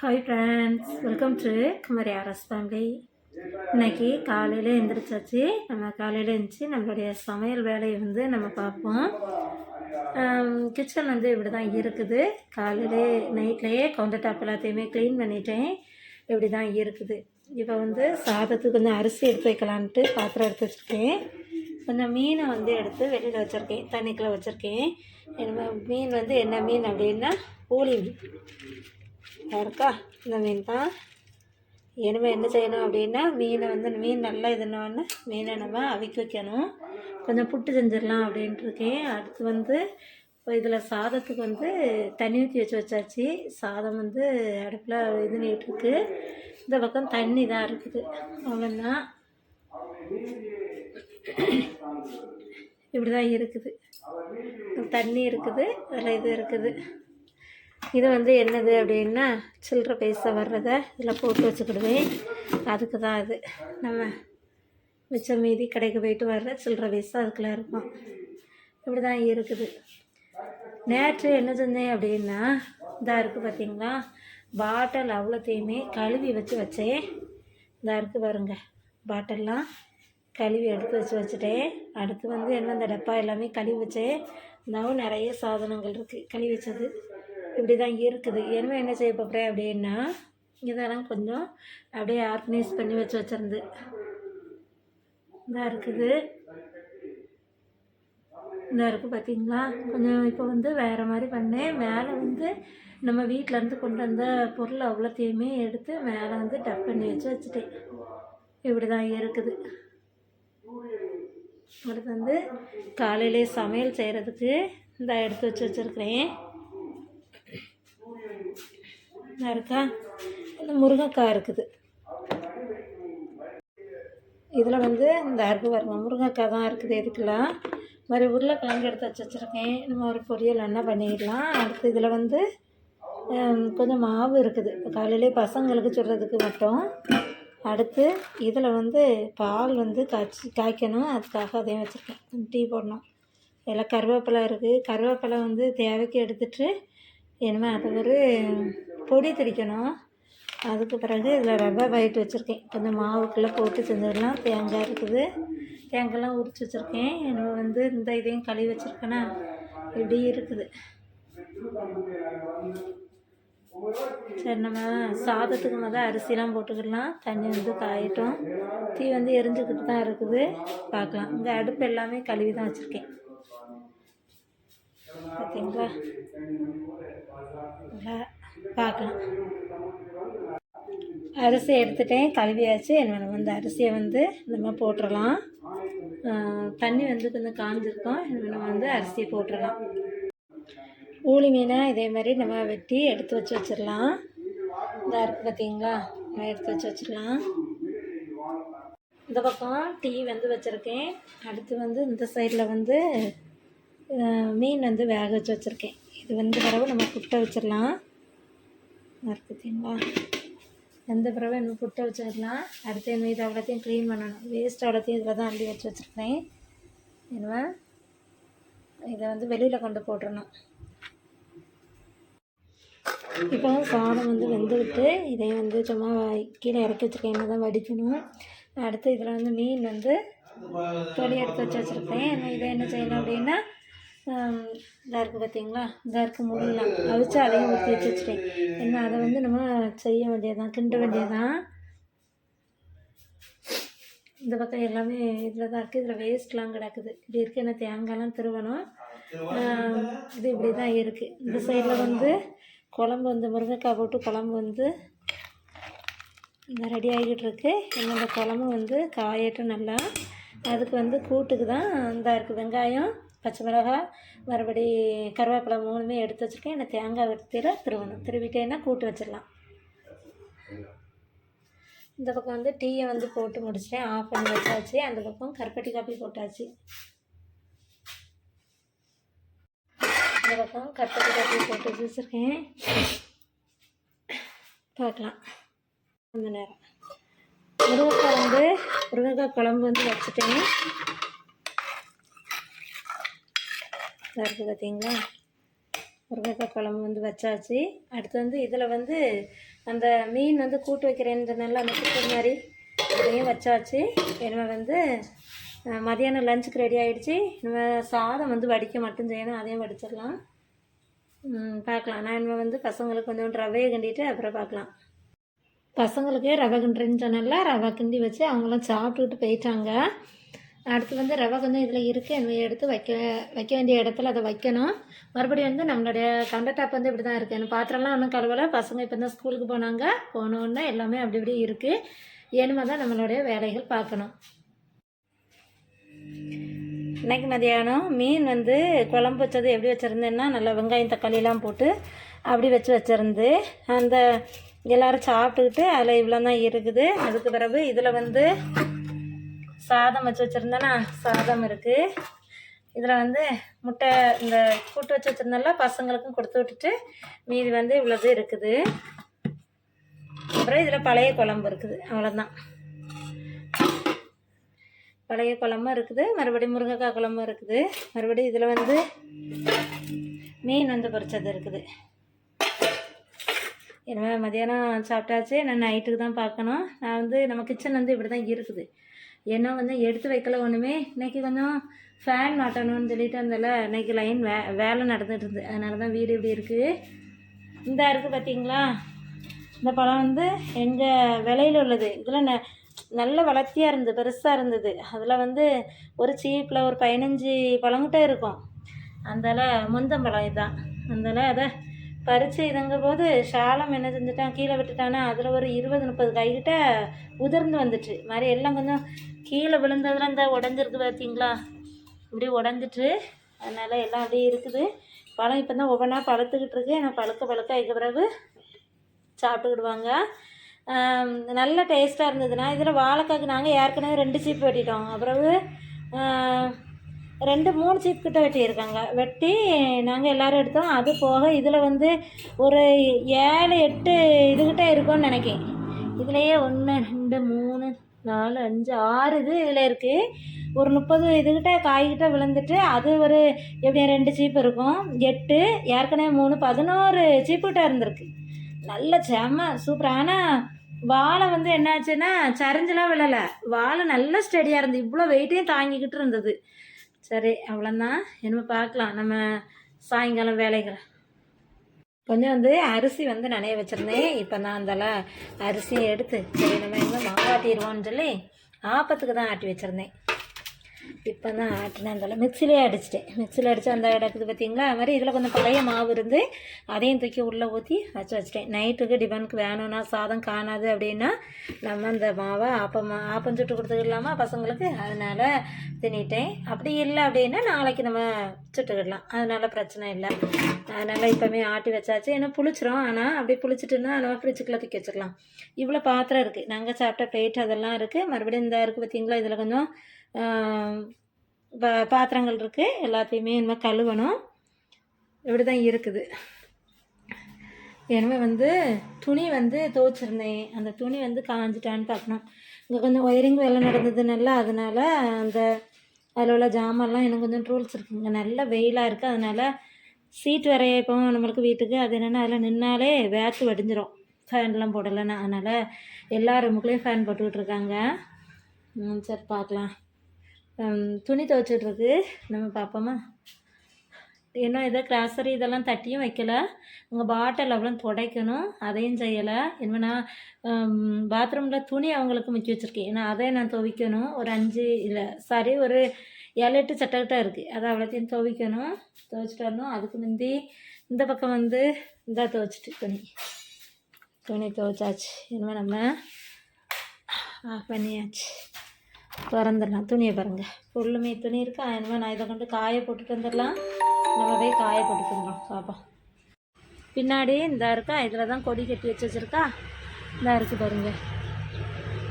Hi friends welcome to Kumari Arasu family இன்னைக்கு காலையில் எழுந்திரிச்சாச்சு நம்ம காலையில் எழுந்துச்சி நம்மளுடைய சமையல் வேலையை வந்து நம்ம பார்ப்போம். கிச்சன் வந்து இப்படி தான் இருக்குது. காலையிலே நைட்லேயே கவுண்டர் டாப் எல்லாத்தையுமே க்ளீன் பண்ணிட்டேன். இப்படி தான் இருக்குது. இப்போ வந்து சாதத்துக்கு கொஞ்சம் அரிசி எடுத்து வைக்கலான்ட்டு பாத்திரம் எடுத்து வச்சுருக்கேன். கொஞ்சம் மீனை வந்து எடுத்து வெளியில் வச்சுருக்கேன். தண்ணிக்குள்ளே வச்சுருக்கேன். என்ன மீன் வந்து என்ன மீன் அப்படின்னா ஊழி மீன். இருக்கா இந்த மீன் தான். இனிமேல் என்ன செய்யணும் அப்படின்னா மீனை வந்து மீன் நல்லா இதுனோடனே மீனை நம்ம அவிக்க வைக்கணும். கொஞ்சம் புட்டு செஞ்சிடலாம் அப்படின்ட்டு இருக்கேன் அடுத்து வந்து இப்போ இதில் சாதத்துக்கு வந்து தண்ணி ஊற்றி வச்சு வச்சாச்சு. சாதம் வந்து அடுப்பில் இது இந்த பக்கம் தண்ணி தான் இருக்குது. அவ்வளோதான் இப்படி தான் இருக்குது. தண்ணி இருக்குது. அதில் இது இருக்குது. இது வந்து என்னது அப்படின்னா சில்லற பைசா வர்றதை இதில் போட்டு வச்சுக்கிடுவேன். அதுக்கு தான் இது நம்ம மிச்சம் மீதி கடைக்கு போயிட்டு வர்ற சில்லற பைசா அதுக்குள்ளே இருக்கும். இப்படி தான் இருக்குது. நேற்று என்ன செஞ்சேன் அப்படின்னா இதாக இருக்குது பார்த்தீங்களா? பாட்டில் அவ்வளோத்தையுமே கழுவி வச்சு வச்சேன். இதாக இருக்குது பாருங்க. பாட்டெல்லாம் கழுவி எடுத்து வச்சு வச்சுட்டேன். அடுத்து வந்து என்ன இந்த டப்பா எல்லாமே கழுவி வச்சேன். இந்தாவும் நிறைய சாதனங்கள் இருக்குது கழுவி வச்சது. இப்படி தான் இருக்குது. எனவே என்ன செய்ய போகிறேன் அப்படின்னா இதெல்லாம் கொஞ்சம் அப்படியே ஆர்கனைஸ் பண்ணி வச்சு வச்சிருந்து இதாக இருக்குது. இதாக இருக்குது பார்த்தீங்களா கொஞ்சம் இப்போ வந்து வேறு மாதிரி பண்ணேன். மேலே வந்து நம்ம வீட்டிலேருந்து கொண்டு வந்த பொருள் அவ்வளோத்தையுமே எடுத்து மேலே வந்து டப் பண்ணி வச்சு வச்சுட்டேன். இப்படி தான் இருக்குது. அடுத்து வந்து காலையிலே சமையல் செய்கிறதுக்கு இந்த எடுத்து வச்சு வச்சுருக்கிறேன். என்ன இருக்கா? இந்த முருங்கைக்காய் இருக்குது. இதில் வந்து இந்த அருப்பு பாருங்க முருங்கைக்காய் தான் இருக்குது இதுக்கெல்லாம் மாதிரி உருளைக்கிழங்கு எடுத்து வச்சு வச்சுருக்கேன். நம்ம ஒரு பொரியல் என்ன பண்ணிடலாம்? அடுத்து இதில் வந்து கொஞ்சம் மாவு இருக்குது. காலையிலே பசங்களுக்கு சுடுறதுக்கு மட்டும். அடுத்து இதில் வந்து பால் வந்து காய்ச்சி காய்க்கணும். அதுக்காக அதையும் வச்சுருக்கேன். டீ போடணும். இதில் கருவேப்பிலை இருக்குது கருவேப்பிலை வந்து தேவைக்கு எடுத்துட்டு இனிமேல் அதை ஒரு பொடி திரிக்கணும். அதுக்கு பிறகு இதில் ரவை வயிட்டு வச்சுருக்கேன். கொஞ்சம் மாவுக்குள்ளே போட்டு செஞ்சிடலாம் தேங்காய் இருக்குது. தேங்காய்லாம் உரிச்சு வச்சுருக்கேன். இனிமே வந்து இந்த இதையும் கழுவி வச்சுருக்கேன்னா இப்படி இருக்குது. சரி நம்ம சாதத்துக்கு முதல் அரிசிலாம் போட்டுக்கிடலாம் தண்ணி வந்து காயட்டும். தீ வந்து எரிஞ்சுக்கிட்டு தான் இருக்குது. பார்க்கலாம். இந்த அடுப்பு எல்லாமே கழுவி தான் வச்சுருக்கேன். பார்த்தீங்களா நல்லா பார்க்கலாம். அரிசி எடுத்துட்டேன். கழுவியாச்சு. என்ன வந்து அரிசியை வந்து நம்ம போட்டுடலாம் தண்ணி வந்து கொஞ்சம் காஞ்சிருக்கும். என்ன நம்ம வந்து அரிசியை போட்டுடலாம் ஊளி மீனை இதே மாதிரி நம்ம வெட்டி எடுத்து வச்சு வச்சிடலாம். இதாக இருக்குது பார்த்தீங்களா? நம்ம எடுத்து வச்சு வச்சிடலாம். இந்த பக்கம் டீ வந்து வச்சுருக்கேன். அடுத்து வந்து இந்த சைடில் வந்து மீன் வந்து வேக வச்சு வச்சுருக்கேன். இது வந்து வரவு நம்ம குட்டை வச்சிடலாம். பார்த்தீங்களா எந்த பிறவை இன்னும் புட்டை வச்சிடலாம் அடுத்து என்ன இது அவ்வளோத்தையும் க்ளீன் பண்ணணும். வேஸ்ட் அவ்வளோத்தையும் இதில் தான் அள்ளி வச்சு வச்சுருக்கேன் என்ன இதை வந்து வெளியில் கொண்டு போட்டுடணும் இப்போ சாதம் வந்து வெந்துவிட்டு இதை வந்து சும்மா கீழே இறக்கி வச்சுருக்கேன். என்ன தான் வடிக்கணும். அடுத்து இதில் வந்து மீன் வந்து தொழில் எடுத்து வச்சு வச்சுருக்கேன் இதை என்ன செய்யணும் அப்படின்னா இதாக இருக்குது பார்த்தீங்களா இதாக இருக்குது முள்ளலாம் அவிச்சு அதையும் ஊற்றி வச்சு வச்சுட்டேன். என்ன அதை வந்து நம்ம செய்ய வேண்டியதுதான் கிண்ட வேண்டியதுதான். இந்த பக்கம் எல்லாமே இதில் தான் இருக்குது இதில் வேஸ்ட்லாம் கிடக்குது. இப்படி இருக்குது என்ன தேங்காய்லாம் திருவணும். இது இப்படி தான் இருக்குது இந்த சைடில் வந்து குழம்பு வந்து முருங்கைக்காய் போட்டு குழம்பு வந்து இந்த ரெடி ஆகிக்கிட்டு இருக்கு. இன்னும் குழம்பு வந்து காயட்டும் நல்லா. அதுக்கு வந்து கூட்டுக்கு தான் இந்த இருக்குது வெங்காயம். பச்சை மிளகாய் மறுபடி கருவேப்பிலை மூணுமே எடுத்து வச்சுருக்கேன். என்னை தேங்காய் வெட்டியில் திருவணும். திருவிட்டேன்னா கூட்டு வச்சிடலாம். இந்த பக்கம் வந்து டீயை வந்து போட்டு முடிச்சிட்டேன். ஆஃப் பண்ணி வச்சாச்சு. அந்த பக்கம் கருப்பட்டி காப்பி போட்டாச்சு. இந்த பக்கம் கருப்பட்டி காப்பி போட்டு வச்சுருக்கேன். பார்க்கலாம். அந்த நேரம். முருங்கைக்காய் வந்து முருங்கைக்காய் குழம்பு வந்து வச்சுட்டேன். இதா இருக்குது பார்த்தீங்களா முருங்கைக்காய் குழம்பு வந்து வச்சாச்சு. அடுத்து வந்து இதில் வந்து அந்த மீன் வந்து கூட்டு வைக்கிறேன்றதுனால அந்த குக்கர் மாதிரி அதையும் வச்சாச்சு. இனிமேல் வந்து மதியானம் லஞ்சுக்கு ரெடி ஆகிடுச்சு இனிமேல் சாதம் வந்து வடிக்க மட்டும் செய்யணும். அதையும் வடிச்சிடலாம். பார்க்கலாம் நான் இனிமேல் வந்து பசங்களுக்கு கொஞ்சம் ரவையை கிண்டிட்டு அப்புறம் பார்க்கலாம் பசங்களுக்கு ரவை கிண்டுறேன்னு சொன்னால ரவை கிண்டி வச்சு அவங்களாம் சாப்பிட்டுக்கிட்டு போயிட்டாங்க. அடுத்து வந்து ரவை கொஞ்சம் இதில் இருக்குது அதை எடுத்து வைக்க வைக்க வேண்டிய இடத்துல அதை வைக்கணும். மறுபடியும் வந்து நம்மளுடைய கவுண்டர் டாப் வந்து இப்படி தான் இருக்குது எனக்கு பாத்திரம்லாம் ஒன்றும் கழுவலை. பசங்க இப்போ தான் ஸ்கூலுக்கு போனாங்க. போனோன்னே எல்லாமே அப்படி இப்படி இருக்குது ஏனுமா தான் நம்மளுடைய வேலைகள் பார்க்கணும். இன்றைக்கு மதியானம் மீன் வந்து குழம்பு வச்சது எப்படி வச்சுருந்தேன்னா நல்லா வெங்காயம் தக்காளிலாம் போட்டு அப்படி வச்சு வச்சுருந்து அந்த எல்லோரும் சாப்பிட்டுக்கிட்டு அதில் இவ்வளோ தான் இருக்குது. அதுக்கு பிறகு இதில் வந்து சாதம் வச்சு வச்சுருந்தேன்னா சாதம் இருக்குது இதில் வந்து முட்டை இந்த கூட்டு வச்சு வச்சுருந்தால பசங்களுக்கும் கொடுத்து விட்டுட்டு மீதி வந்து இவ்வளோது இருக்குது. அப்புறம் இதில் பழைய குழம்பு இருக்குது அவ்வளோதான் பழைய குழம்பும் இருக்குது மறுபடியும் முருங்கைக்காய் குழம்பும் இருக்குது. மறுபடியும் இதில் வந்து மீன் வந்து பொரிச்சது இருக்குது. என்ன மதியானம் சாப்பிட்டாச்சு நான் நைட்டுக்கு தான் பார்க்கணும். நான் வந்து நம்ம கிச்சன் வந்து இப்படி தான் இருக்குது. ஏன்னா வந்து எடுத்து வைக்கல ஒன்றுமே இன்னைக்கு கொஞ்சம் ஃபேன் மாட்டணும்னு சொல்லிட்டு அந்தல இன்றைக்கி லைன் வே வேலை நடந்துகிட்டு இருந்து. அதனால தான் வீடு இப்படி இருக்குது இந்த இருக்குது பார்த்தீங்களா இந்த பழம் வந்து எங்கள் விலையில் உள்ளது. இதில் ந நல்ல வளர்த்தியாக இருந்தது பெருசாக இருந்தது. அதில் வந்து ஒரு சீப்பில் ஒரு பதினஞ்சு பழங்கிட்ட இருக்கும். அந்தால முந்தம்பழம் இதுதான் அந்தால அதை பறித்து இதுங்க போது என்ன செஞ்சுட்டான் கீழே விட்டுட்டானா அதில் ஒரு இருபது முப்பது கைகிட்ட உதிர்ந்து வந்துட்டு மாதிரி எல்லாம் கொஞ்சம் கீழே விழுந்ததில் இந்த உடஞ்சிருக்கு பார்த்தீங்களா இப்படி உடஞ்சிட்டு அதனால் எல்லாம் அப்படியே இருக்குது. பழம் இப்போ தான் ஒவ்வொன்றா பழுத்துக்கிட்டு இருக்கு. நான் பழுக்க பழுக்க அதுக்கு பிறகு சாப்பிட்டுக்கிடுவாங்க. நல்ல டேஸ்ட்டாக இருந்ததுன்னா இதில் வாழைக்காய்க்கு நாங்கள் ஏற்கனவே ரெண்டு சீப்பு வெட்டிட்டோம். பிறகு ரெண்டு மூணு சீப் கிட்ட வெட்டியிருக்காங்க. வெட்டி நாங்கள் எல்லோரும் எடுத்தோம். அது போக இதில் வந்து ஒரு ஏழு எட்டு இதுகிட்ட இருக்கும்னு நினைக்கிறேன். இதுலேயே ஒன்று ரெண்டு மூணு நாலு அஞ்சு ஆறு இது இதில் இருக்குது ஒரு முப்பது இதுகிட்ட காய்கிட்ட விழுந்துட்டு அது ஒரு எப்படியும் ரெண்டு சீப்பு இருக்கும். எட்டு ஏற்கனவே மூணு பதினோரு சீப்புகிட்ட இருந்திருக்கு. நல்ல செம சூப்பர் ஆனால் வாழை வந்து என்னாச்சுன்னா சரிஞ்செலாம் விழலை. வாழை நல்ல ஸ்டெடியாக இருந்து இவ்வளோ வெயிட்டையும் தாங்கிக்கிட்டு இருந்தது. சரி அவ்வளோதான் என்ன பார்க்கலாம். நம்ம சாயங்காலம் வேலைகளை. கொஞ்சம் வந்து அரிசி வந்து நனைய வச்சுருந்தேன். இப்போ நான் அந்தால அரிசியை எடுத்து சரி நம்ம எங்கே மாவாட்டிடுவோன்னு சொல்லி ஆப்பத்துக்கு தான் ஆட்டி வச்சுருந்தேன். இப்போ தான் ஆட்டினேன் அந்த மிக்சிலே அடிச்சிட்டேன். மிக்சியில் அடித்து அந்த இடத்துக்கு பார்த்தீங்களா அது மாதிரி இதில் கொஞ்சம் பழைய மாவு இருந்து அதையும் தூக்கி உள்ளே ஊற்றி வச்சு வச்சிட்டேன். நைட்டுக்கு டிபனுக்கு வேணும்னா சாதம் காணாது அப்படின்னா நம்ம அந்த மாவை ஆப்பம் ஆப்பம் சுட்டு கொடுத்துக்கலாமா பசங்களுக்கு அதனால் தின்னிட்டேன். அப்படி இல்லை அப்படின்னா நாளைக்கு நம்ம சுட்டுக்கிடலாம். அதனால் பிரச்சனை இல்லை. அதனால் இப்போமே ஆட்டி வச்சாச்சு. ஏன்னா புளிச்சிரும். ஆனால் அப்படியே புளிச்சிட்டுன்னா நம்ம ஃப்ரிட்ஜுக்குள்ளே தூக்கி வச்சுக்கலாம். இவ்வளோ பாத்திரம் இருக்குது நாங்கள் சாப்பிட்ட பிளேட் அதெல்லாம் இருக்குது மறுபடியும் இந்த இருக்குது பார்த்தீங்களா இதில் கொஞ்சம் பாத்திரங்கள் இருக்குது எல்லாத்தையுமே இனிமேல் கழுவணும். இப்படி தான் இருக்குது. எனவே வந்து துணி வந்து துவைச்சிருந்தேன். அந்த துணி வந்து காஞ்சிட்டான்னு பார்க்கணும். இங்கே கொஞ்சம் ஒயரிங் வேலை நடந்ததுனால அதனால் அந்த அதில் உள்ள ஜாமான்லாம் எனக்கு கொஞ்சம் ரூல்ஸ் இருக்குங்க நல்ல வெயிலாக இருக்குது அதனால் சீட் வரைய இப்போ நம்மளுக்கு வீட்டுக்கு அது என்னென்னா அதில் நின்னாலே வேர்த்து வடிஞ்சிரும். ஃபேன்லாம் போடலைன்னா. அதனால் எல்லா ரூமுக்குள்ளேயும் ஃபேன் போட்டுக்கிட்டு இருக்காங்க. ம், சரி பார்க்கலாம். துணி துவைச்சிட்ருக்கு. நம்ம பார்ப்போமா இன்னும் எதோ கிராசரி இதெல்லாம் தட்டியும் வைக்கல. உங்கள் பாட்டில் அவ்வளோ துடைக்கணும். அதையும் செய்யலை. இனிமே நான் பாத்ரூமில் துணி அவங்களுக்கு முக்கி வச்சுருக்கேன். ஏன்னா அதை நான் துவைக்கணும். ஒரு அஞ்சு இல்லை சாரி ஒரு ஏழு எட்டு சட்டக்கிட்ட இருக்குது அதை அவ்வளோத்தையும் துவைக்கணும். துவைச்சிட்டு வரணும். அதுக்கு முந்தி இந்த பக்கம் வந்து இதாக துவைச்சிட்டு துணி. துணி துவைச்சாச்சு. இனிமேல் நம்ம ஆஃப் பண்ணியாச்சு. திறந்துடலாம் துணியை பாருங்கள் ஃபுல்லுமே துணி இருக்கா? இனிமேல் நான் இதை கொண்டு காய போட்டுட்டு வந்துடலாம். நம்ம போய் காய போட்டுட்டு வந்துடும் பின்னாடி இந்த இருக்கா இதில் தான் கொடி கட்டி வச்சு வச்சுருக்கா? இந்த இருக்குது பாருங்க.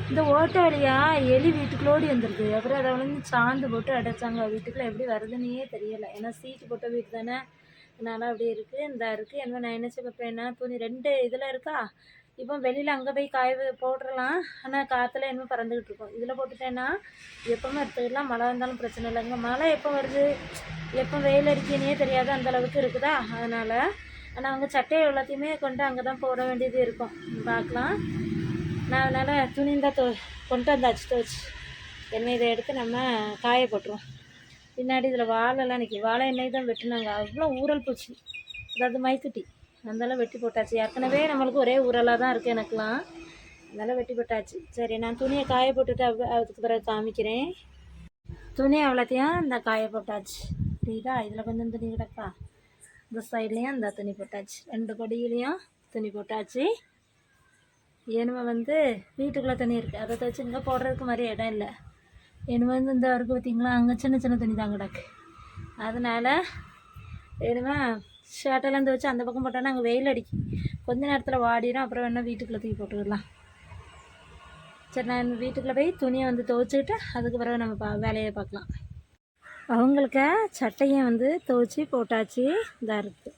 இந்த ஓட்ட வழியா எலி வீட்டுக்குள்ளோடி வந்துருக்கு. அப்புறம் அதை வந்து சாந்து போட்டு அடைச்சாங்க. வீட்டுக்குள்ளே எப்படி வருதுன்னே தெரியலை. ஏன்னா சீட்டு போட்ட வீடு தானே. அதனால் அப்படி இருக்குது இந்த இருக்குது என்ன நான் என்ன செய்ய என்ன துணி ரெண்டு இதில் இருக்கா? இப்போ வெளியில் அங்கே போய் காய வை- ஆனால் காற்றுல இன்னும் பறந்துக்கிட்டு இருக்கும். இதில் போட்டுட்டேன்னா எப்போவுமே எடுத்துக்கலாம். மழை வந்தாலும் பிரச்சனை இல்லைங்க. மழை எப்போ வருது? எப்போ வெயில் அடிக்கனே தெரியாது அந்த அளவுக்கு இருக்குதா? அதனால் ஆனால் அவங்க சட்டையை எல்லாத்தையுமே கொண்டு அங்கே தான் போட வேண்டியது இருக்கும். பார்க்கலாம். நான் அதனால் துணி தான் தோ கொண்டு வந்தாச்சு துவச்சி. எண்ணெய் இதை எடுத்து நம்ம காய போட்டுருவோம். பின்னாடி இதில் வாழைலாம் நிற்கி வாழை எண்ணெய் தான் வெட்டினாங்க. அவ்வளோ ஊறல் போச்சு. அதாவது மைக்குட்டி அதெல்லாம் வெட்டி போட்டாச்சு. ஏற்கனவே நம்மளுக்கு ஒரே ஊரலாக தான் இருக்குது எனக்குலாம் அதெல்லாம் வெட்டி போட்டாச்சு. சரி நான் துணியை காய போட்டுட்டு அதுக்கு பிறகு காமிக்கிறேன். துணி அவ்வளோத்தையும் இந்த காய போட்டாச்சு. புரியுதா? இதில் கொஞ்சம் துணி கிடக்கா? இந்த சைட்லேயும் இந்த துணி போட்டாச்சு. ரெண்டு கொடியிலையும் துணி போட்டாச்சு. எனுமை வந்து வீட்டுக்குள்ளே துணி இருக்குது அதை தச்சு இங்கே போடுறதுக்கு மாதிரி இடம் இல்லை. எனுமை வந்து இந்த வரைக்கும் பார்த்தீங்களா அங்கே சின்ன சின்ன துணி தான் கிடக்கு. அதனால் எனுமை ஷர்ட்டெல்லாம் துவச்சி அந்த பக்கம் போட்டோன்னா அங்கே வெயில் அடிக்கும் கொஞ்ச நேரத்தில் வாடிடும். அப்புறம் வேணால் வீட்டுக்குள்ளே தூக்கி போட்டுக்கலாம் சரி நான் வீட்டுக்குள்ளே போய் துணியை வந்து துவைச்சிக்கிட்டு அதுக்கு பிறகு நம்ம பா வேலையை பார்க்கலாம். அவங்களுக்கு சட்டையை வந்து துவைச்சி போட்டாச்சு. இதாக இருக்குது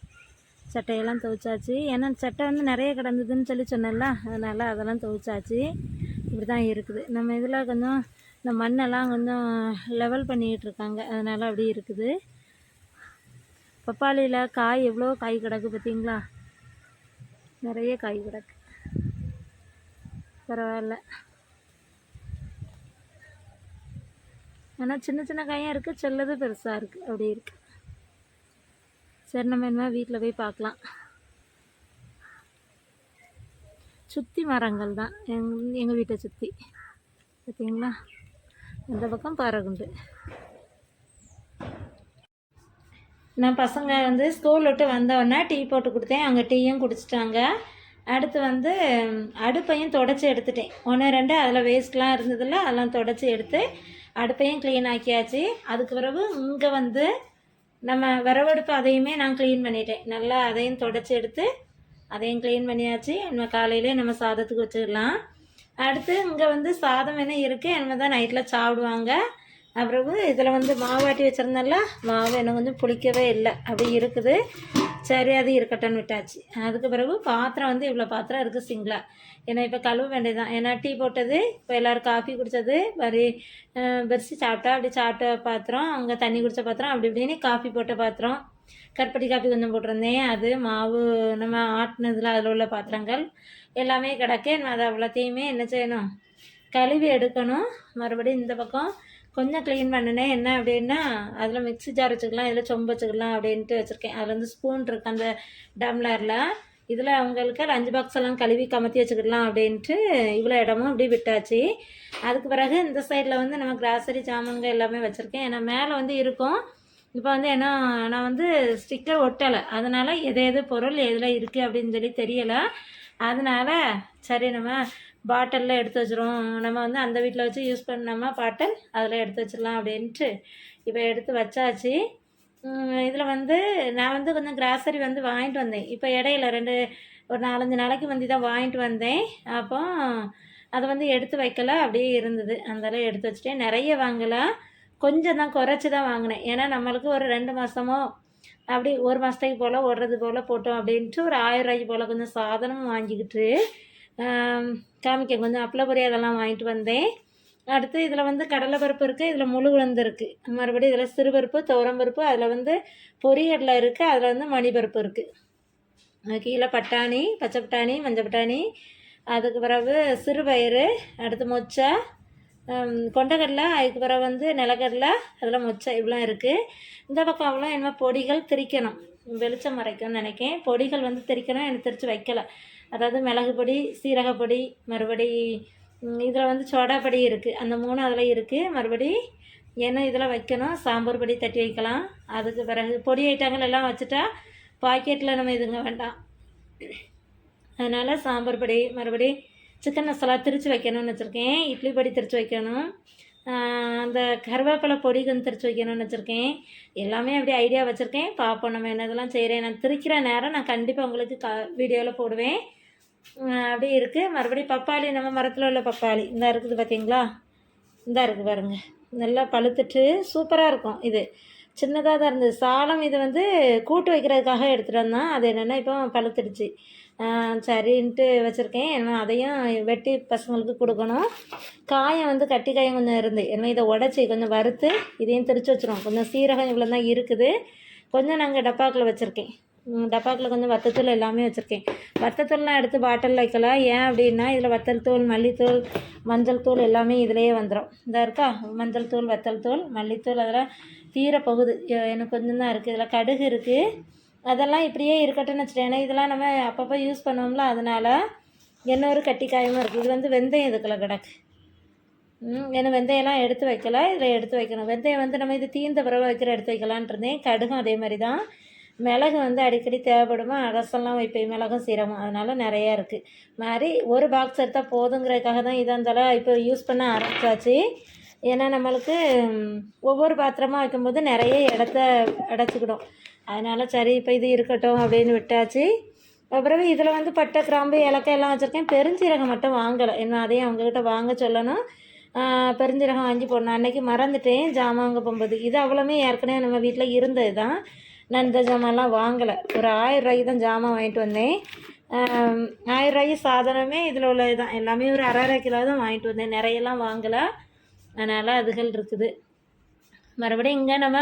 சட்டையெல்லாம் துவைச்சாச்சு. ஏன்னா சட்டை வந்து நிறைய கிடந்ததுன்னு சொல்லி சொன்னேன்ல. அதனால் அதெல்லாம் துவைச்சாச்சு. இப்படி தான் இருக்குது. நம்ம இதில் கொஞ்சம் இந்த மண்ணெல்லாம் கொஞ்சம் லெவல் பண்ணிக்கிட்டு இருக்காங்க. அதனால் அப்படி இருக்குது. பப்பாளியில் காய் எவ்வளோ காய் கிடக்கு பார்த்தீங்களா? நிறைய காய் கிடக்கு. பரவாயில்ல. ஆனால் சின்ன சின்ன காயும் இருக்குது செல்லது பெருசாக இருக்குது அப்படி இருக்குது சரி நம்ம என்ன வீட்டில் போய் பார்க்கலாம். சுற்றி மரங்கள் தான். எங் எங்கள் வீட்டை சுற்றி பார்த்தீங்களா? இந்த பக்கம் பாறைகுண்டு நான் பசங்க வந்து ஸ்கூல் விட்டு வந்தோடனே டீ போட்டு கொடுத்தேன். அவங்க டீயும் குடிச்சிட்டாங்க. அடுத்து வந்து அடுப்பையும் தொடச்சி எடுத்துட்டேன். ஒன்று ரெண்டு அதில் வேஸ்ட்லாம் இருந்ததில்ல அதெல்லாம் தொடச்சி எடுத்து அடுப்பையும் க்ளீன் ஆக்கியாச்சு. அதுக்கு பிறகு இங்கே வந்து நம்ம விறவடுப்பு அதையுமே நான் க்ளீன் பண்ணிட்டேன். நல்லா அதையும் தொடச்சி எடுத்து அதையும் க்ளீன் பண்ணியாச்சு. நம்ம காலையிலே நம்ம சாதத்துக்கு வச்சுக்கலாம். அடுத்து இங்கே வந்து சாதம் என்ன இருக்குது என்ன தான் நைட்டில் சாப்பிடுவாங்க. அப்புறம் இதில் வந்து மாவாட்டி வச்சுருந்தால மாவு எனக்கு கொஞ்சம் புளிக்கவே இல்லை. அப்படி இருக்குது. சரி அது இருக்கட்டும்னு விட்டாச்சு. அதுக்கு பிறகு பாத்திரம் வந்து இவ்வளோ பாத்திரம் இருக்குது சிங்கிளாக ஏன்னா இப்போ கழுவ வேண்டியதுதான். ஏன்னா டீ போட்டது இப்போ எல்லோரும் காஃபி குடித்தது மாதிரி பெருசு சாப்பிட்டா அப்படி சாப்பிட்ட பாத்திரம் அங்கே தண்ணி குடித்த பாத்திரம் அப்படி இப்படின்னு காஃபி போட்ட பாத்திரம் கருப்பட்டி காஃபி கொஞ்சம் போட்டிருந்தேன். அது மாவு நம்ம ஆட்டினதில் அதில் உள்ள பாத்திரங்கள் எல்லாமே கிடக்கு. நான் அதை அவ்வளோத்தையுமே என்ன செய்யணும்? கழுவி எடுக்கணும். மறுபடியும் இந்த பக்கம் கொஞ்சம் க்ளீன் பண்ணினேன். என்ன அப்படின்னா அதில் மிக்ஸி ஜார் வச்சுக்கலாம் இதில் சொம்பு வச்சுக்கலாம் அப்படின்ட்டு வச்சுருக்கேன். அதில் வந்து ஸ்பூன் இருக்குது அந்த டம்ளரில் இதில் அவங்களுக்கு லஞ்ச் பாக்ஸ் எல்லாம் கழுவி கமத்தி வச்சுக்கிடலாம் அப்படின்ட்டு இவ்வளோ இடமும் அப்படியே விட்டாச்சு. அதுக்கு பிறகு இந்த சைடில் வந்து நம்ம கிராசரி சாமான்கள் எல்லாமே வச்சுருக்கேன். ஏன்னா மேலே வந்து இருக்கும். இப்போ வந்து ஏன்னா நான் வந்து ஸ்டிக்கர் ஒட்டலை. அதனால் எது எது பொருள் எதில் இருக்குது அப்படின்னு சொல்லி தெரியலை. அதனால் சரி நம்ம பாட்டிலில் எடுத்து வச்சிருவோம். நம்ம வந்து அந்த வீட்டில் வச்சு யூஸ் பண்ணாமல் பாட்டில் அதில் எடுத்து வச்சிடலாம் அப்படின்ட்டு இப்போ எடுத்து வச்சாச்சு. இதில் வந்து நான் வந்து கொஞ்சம் கிராசரி வந்து வாங்கிட்டு வந்தேன். இப்போ இடையில ரெண்டு ஒரு நாலஞ்சு நாளைக்கு வந்து தான் வாங்கிட்டு வந்தேன். அப்போ அதை வந்து எடுத்து வைக்கல அப்படியே இருந்தது. அந்தளவு எடுத்து வச்சுட்டேன். நிறைய வாங்கலாம். கொஞ்சம் தான் குறைச்சி தான் வாங்கினேன். ஏன்னா நம்மளுக்கு ஒரு ரெண்டு மாதமோ அப்படி ஒரு மாதத்துக்கு போல் ஓடுறது போல் போட்டோம் அப்படின்ட்டு ஒரு ஆயிரம் ரூபாய்க்கு போல் கொஞ்சம் சாதனமும் வாங்கிக்கிட்டு காமிக்க கொஞ்சம் அப்பளப்பொரி அதெல்லாம் வாங்கிட்டு வந்தேன். அடுத்து இதில் வந்து கடலைப்பருப்பு இருக்குது இதில் முழு உளுந்து இருக்குது மறுபடியும் இதில் சிறுபருப்பு துவரம்பருப்பு அதில் வந்து பொரியடலை இருக்குது அதில் வந்து மணிப்பருப்பு இருக்குது கீழே பட்டாணி பச்சை பட்டாணி மஞ்சள் பட்டாணி அதுக்கு பிறகு சிறுபயிறு அடுத்து மொச்சை கொண்டக்கடலை அதுக்கு பிறகு வந்து நிலக்கடலை அதில் மொச்சை இவ்வளோ இருக்குது இந்த பக்கம் அவ்வளோ என்ன பொடிகள் திரிக்கணும். வெளிச்சம் மறைக்கணும்னு நினைக்கேன். பொடிகள் வந்து திரிக்கணும் எனக்கு திரித்து வைக்கல. அதாவது மிளகு பொடி சீரகப்பொடி மறுபடி இதில் வந்து சோடா பொடி இருக்குது அந்த மூணு அதில் இருக்குது மறுபடி ஏன்னா இதில் வைக்கணும்? சாம்பார் பொடி தட்டி வைக்கலாம். அதுக்கு பிறகு பொடி ஐட்டங்கள் எல்லாம் வச்சுட்டா பாக்கெட்டில் நம்ம இதுங்க வேண்டாம். அதனால் சாம்பார் பொடி மறுபடி சிக்கன் மசாலா திரித்து வைக்கணும்னு வச்சுருக்கேன். இட்லி பொடி திரித்து வைக்கணும். அந்த கருவேப்பிலை பொடி கொஞ்சம் திரித்து வைக்கணும்னு வச்சுருக்கேன். எல்லாமே அப்படியே ஐடியா வச்சுருக்கேன். பார்ப்போம் நம்ம என்ன இதெல்லாம் செய்கிறேன் நான் திரிக்கிற நேரம் நான் கண்டிப்பாக உங்களுக்கு க வீடியோவில் போடுவேன். அப்படியே இருக்குது மறுபடியும் பப்பாளி நம்ம மரத்தில் உள்ள பப்பாளி. இந்த இருக்குது பார்த்தீங்களா இந்த இருக்குது பாருங்க. நல்லா பழுத்துட்டு சூப்பராக இருக்கும் இது. சின்னதாக தான் இருந்தது. சாலம் இது வந்து கூட்டு வைக்கிறதுக்காக எடுத்துகிட்டு வந்தோம் அது என்னென்னா இப்போ பழுத்துடுச்சு. சரின்ட்டு வச்சுருக்கேன். ஏன்னா அதையும் வெட்டி பசங்களுக்கு கொடுக்கணும். காயம் வந்து கட்டி காயம் கொஞ்சம் இருந்து. ஏன்னா இதை உடச்சி கொஞ்சம் வறுத்து இதையும் திரிச்சு வச்சுருவோம். கொஞ்சம் சீரகம் இவ்வளோ தான் இருக்குது. கொஞ்சம் நாங்கள் டப்பாக்கில் வச்சுருக்கேன். டப்பாக்கில் கொஞ்சம் வத்தத்தூள் எல்லாமே வச்சுருக்கேன். வத்தத்தூள்லாம் எடுத்து பாட்டிலில் வைக்கலாம். ஏன் அப்படின்னா இதில் வத்தல் தூள் மல்லித்தூள் மஞ்சள் தூள் எல்லாமே இதிலேயே வந்துடும் இதாக இருக்கா? மஞ்சள் தூள் வத்தல் தூள் மல்லித்தூள் அதெல்லாம் தீர போகுது. எனக்கு கொஞ்சம் தான் இருக்குது இதில் கடுகு இருக்குது அதெல்லாம் இப்படியே இருக்கட்டும்னு வச்சுட்டேன். ஏன்னா இதெல்லாம் நம்ம அப்பப்போ யூஸ் பண்ணுவோம்ல அதனால் இன்னொரு கட்டிக்காயமும் இருக்குது இது வந்து வெந்தயம் இதுக்குள்ள கிடக்கு. ஏன்னா வெந்தயம்லாம் எடுத்து வைக்கல. இதில் எடுத்து வைக்கணும். வெந்தயம் வந்து நம்ம இது தீந்த பிறகு வைக்கிற எடுத்து வைக்கலான்ட்டு இருந்தேன். கடுகும் அதே மாதிரி தான். மிளகு வந்து அடிக்கடி தேவைப்படுமா? ரசம்லாம் வைப்பேன் மிளகும் சீரகம் அதனால் நிறையா இருக்குது மாதிரி ஒரு பாக்ஸ் எடுத்தால் போதுங்கிறதுக்காக தான் இதாக இருந்தாலும் இப்போ யூஸ் பண்ண ஆரம்பிச்சாச்சு. ஏன்னா நம்மளுக்கு ஒவ்வொரு பாத்திரமாக வைக்கும்போது நிறைய இடத்த அடைச்சிக்கிடும். அதனால் சரி இப்போ இது இருக்கட்டும் அப்படின்னு விட்டாச்சு. அப்புறம் இதில் வந்து பட்டை கிராம்பு ஏலக்காய் எல்லாம் வச்சுருக்கேன். பெருஞ்சீரகம் மட்டும் வாங்கலை. என்ன அதையும் அவங்கக்கிட்ட வாங்க சொல்லணும். பெருஞ்சீரகம் வாங்கி போடணும். அன்றைக்கி மறந்துட்டேன். ஜாமான் வாங்க போகும்போது. இது அவ்வளோமே ஏற்கனவே நம்ம வீட்டில் இருந்தது தான் நான் இந்த ஜாமான்லாம் வாங்கலை. ஒரு ஆயிரம் ரூபாய்க்கு தான் ஜாமான் வாங்கிட்டு வந்தேன். ஆயிரம் ரூபாய்க்கு சாதனமே இதில் உள்ளது தான் எல்லாமே ஒரு அரை அரை கிலோ தான் வாங்கிட்டு வந்தேன். நிறையெல்லாம் வாங்கலை. அதனால் அதுகள் இருக்குது. மறுபடியும் இங்கே நம்ம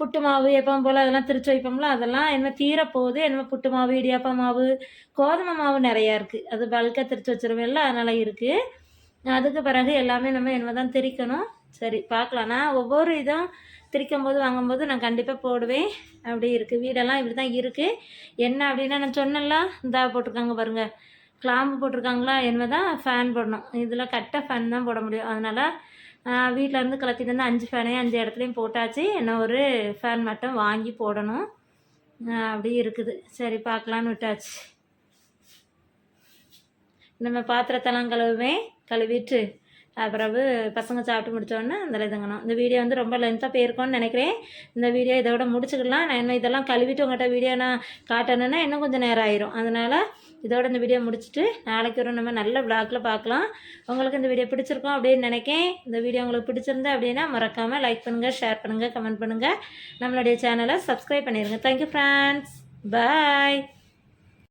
புட்டு மாவு எப்பவும் போல் அதெல்லாம் திருச்சி வைப்போம்ல அதெல்லாம் என்ன தீரப்போகுது. என்ன புட்டு மாவு இடியாப்ப மாவு கோதுமை மாவு நிறையா இருக்குது அது பல்காக திரிச்சு வச்சிருவேன்ல அதனால் இருக்குது அதுக்கு பிறகு எல்லாமே நம்ம என்ன தான் திரிக்கணும். சரி பார்க்கலாம். நான் ஒவ்வொரு இதும் திரிக்கும் போது வாங்கும்போது நான் கண்டிப்பாக போடுவேன். அப்படி இருக்குது வீடெல்லாம் இப்படி தான் இருக்குது என்ன அப்படின்னா நான் சொன்னல இந்தா போட்டிருக்காங்க பாருங்கள் கிளாம்பு போட்டிருக்காங்களா என்ன தான் ஃபேன் போடணும். இதில் கட்ட ஃபேன் தான் போட முடியும். அதனால் வீட்டில் இருந்து கலத்திட்டு வந்து அஞ்சு ஃபேனையும் அஞ்சு இடத்துலையும் போட்டாச்சு. என்ன ஒரு ஃபேன் மட்டும் வாங்கி போடணும். அப்படி இருக்குது. சரி பார்க்கலான்னு விட்டாச்சு. நம்ம பாத்திரத்தெல்லாம் கழுவுவேன். கழுவிட்டு பிறகு பசங்க சாப்பிட்டு முடித்தோடனே அதில் இதுங்கணும் இந்த வீடியோ வந்து ரொம்ப லென்த்தாக போயிருக்கோன்னு நினைக்கிறேன். இந்த வீடியோ இதோட முடிச்சுக்கலாம். நான் இன்னும் இதெல்லாம் கழுவிட்டு உங்கள்கிட்ட வீடியோ நான் காட்டணுன்னா இன்னும் கொஞ்சம் நேரம் ஆயிரும். அதனால் இதோட இந்த வீடியோ முடிச்சுட்டு நாளைக்கு ஒரு நம்ம நல்ல vlogல பார்க்கலாம். உங்களுக்கு இந்த வீடியோ பிடிச்சிருக்கோம் அப்படின்னு நினைக்கேன். இந்த வீடியோ உங்களுக்கு பிடிச்சிருந்தா அப்படின்னா மறக்காமல் லைக் பண்ணுங்கள் ஷேர் பண்ணுங்கள் கமெண்ட் பண்ணுங்கள் நம்மளுடைய சேனலை சப்ஸ்கிரைப் பண்ணிடுங்க தேங்க்யூ ஃப்ரெண்ட்ஸ் பாய்